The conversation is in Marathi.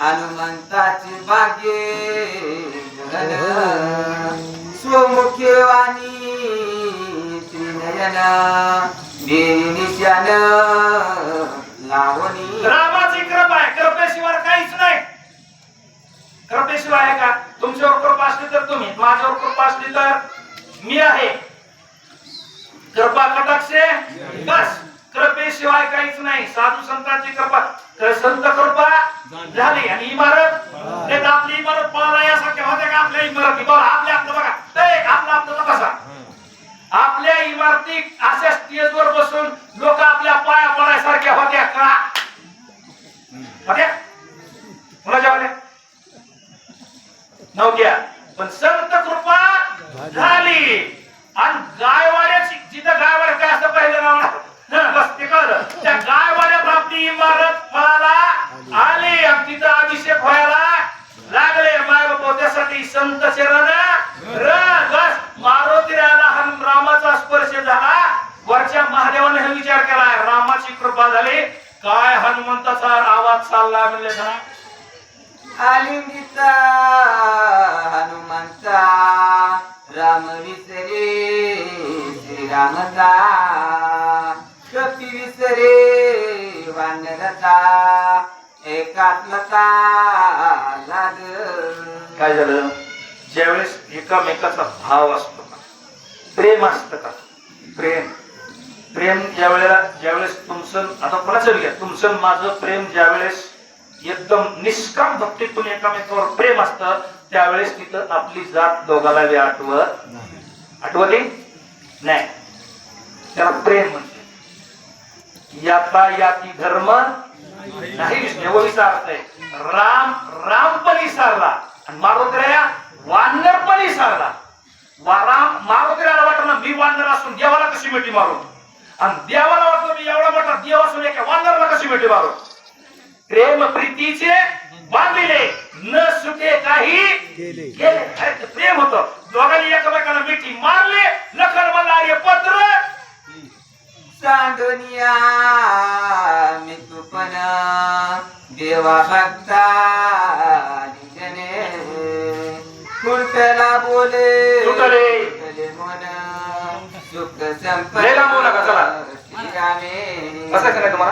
हनुमंताची भाग्ये स्वमुखे वाणी त्रिनयन लावणी. रामाची कृपा आहे. कृपेशिवाय काहीच नाही. कृपेशिवाय आहे का? तुमच्यावर कृपा असली तर तुम्ही माझ्यावर कृपा असली तर मी आहे कृपा कटाक्षे बस कृपेशिवाय काहीच नाही. साधू संतांची कृपा. संत कृपा झाली. आणि इमारत ते आपली इमारत पळाला यासारख्या होत्या का? आपल्या इमारती बघा आपल्या आपलं बघा. ते आपलं आपलं तपासा आपल्या इमारती अशा स्टेजवर बसून लोक आपल्या पाया पडायसारख्या होत्या का? होत्या? कुणाच्या होत्या? नव्हत्या. पण संत कृपा झाली. आणि गायवाड्याची जिथं गायवाड्या विचार केला रामाची कृपा झाली. काय हनुमंताचा आवाज चालला म्हणले ना आलिंगिता हनुमंता राम विसरे श्रीरामता कपी विसरे वानरता एकात्मता लाग काय झालं? ज्यावेळेस एकामेकाचा भाव असतो का? प्रेम असतं का? प्रेम. प्रेम ज्या वेळेला ज्यावेळेस तुमचं आता कोणाचं घ्या? तुमचं माझं प्रेम ज्यावेळेस एकदम निष्काम भक्तीतून एकामेकावर प्रेम असतं त्यावेळेस तिथं आपली जात दोघाला बी आठवत आठवते? नाही. त्याला प्रेम म्हणते याता याती धर्म नाही विष्णू. अर्थ आहे राम राम पण विसारला. आणि मारुद्र्या वानर पण विसारला. वा- राम मारुद्र्याला वाटलं ना मी वानर असून देवाला कशी मिठी मारू? आणि देवाला वाटलं मी एवढा मोठा देव असून एका वानरला कशी मिठी मारू प्रेम प्रीतीचे बांधिले न सुटे काही गेले. प्रेम होत. दोघांनी एकमेकाला मिठी मारले लखन मला अरे पत्र. सांडोनिया मी तुपन देवा भक्ता निजने. कुर्तला बोले. सुख नका, चला. कसं करायचं तुम्हाला